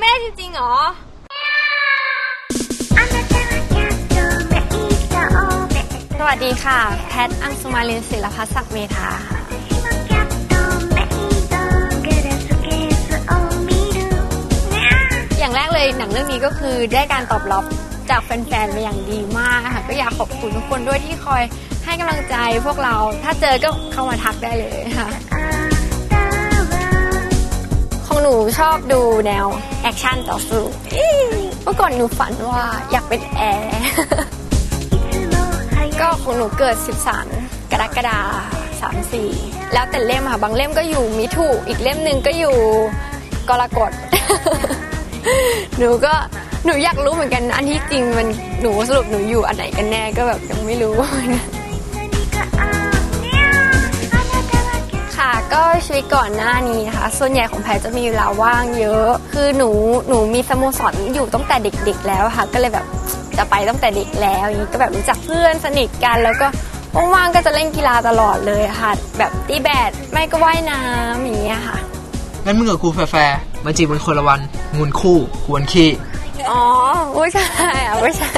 ไม่ได้จริงๆหรอ สวัสดีค่ะ แพทอังสุมาลินศิลพัฒน์ศักดิ์เมธาค่ะ อย่างแรกเลยหนังเรื่องนี้ก็คือได้การตอบรับจากแฟนๆไปอย่างดีมากค่ะ ก็อยากขอบคุณทุกคนด้วยที่คอยให้กำลังใจพวกเรา ถ้าเจอก็เข้ามาทักได้เลยค่ะ หนูชอบดูแนวแอคชั่นต่อสู้เมื่อก่อนหนูฝันว่าอยากเป็นแอร์ ก็ของหนูเกิด 13 กรกฎาคม34 แล้วแต่เล่มค่ะ บางเล่มก็อยู่มิถุอีกเล่มหนึ่งก็อยู่กรกฎ หนูก็หนูอยากรู้เหมือนกัน อันที่จริงมันหนูสรุปหนูอยู่อันไหนกันแน่ก็แบบยังไม่รู้ ชีวิตก่อนหน้านี้นะคะ ส่วนใหญ่ของแพรจะมีเวลาว่างเยอะ คือหนูหนูมีสโมสรอยู่ตั้งแต่เด็ก ๆ แล้วค่ะ ก็เลยแบบจะไปตั้งแต่เด็กแล้วอย่างนี้ก็แบบรู้จักเพื่อนสนิทกัน แล้วก็ว่างๆก็จะเล่นกีฬาตลอดเลยค่ะ แบบตีแบดไม่ก็ว่ายน้ำอย่างเงี้ยค่ะงั้นมึงกับครูแฟร์ๆมาจีบกันคนละวันงุนคู่กวนขี้อ๋อไม่ใช่อะไม่ใช่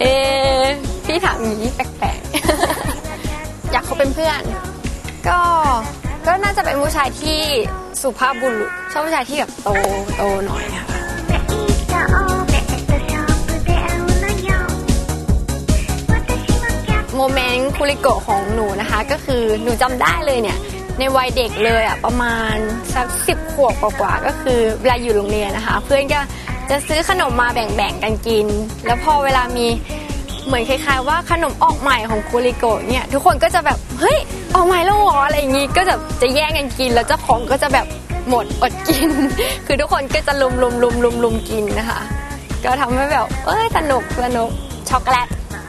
เอะพี่ถามอย่างนี้แปลกๆอยากเขาเป็นเพื่อน ก็ก็น่าจะเป็นผู้ชายที่สุภาพบุรุษชอบผู้ชายที่แบบโตโตหน่อยค่ะโมเมนต์คุริโกะของหนูนะคะ ก็คือหนูจำได้เลยเนี่ย ในวัยเด็กเลยอะประมาณสักสิบขวบกว่าๆก็คือเวลาอยู่โรงเรียนนะคะ เพื่อนก็จะซื้อขนมมาแบ่งๆกันกิน แล้วพอเวลามี เหมือนคล้ายๆว่าขนมออกใหม่ของคูริโกะเนี่ยทุกคนก็จะแบบเฮ้ยออกใหม่แล้วเหรออะไรอย่างงี้ก็จะจะแย่งกันกินแล้วเจ้าของก็จะแบบหมดอดกิน คือทุกคนก็จะลุมลุมลุมลุมลุมกินนะคะ ก็ทำให้แบบเอ้ยสนุกสนุกช็อกโกแลต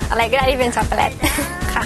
อะไรก็ได้ที่เป็นช็อกโกแลตค่ะ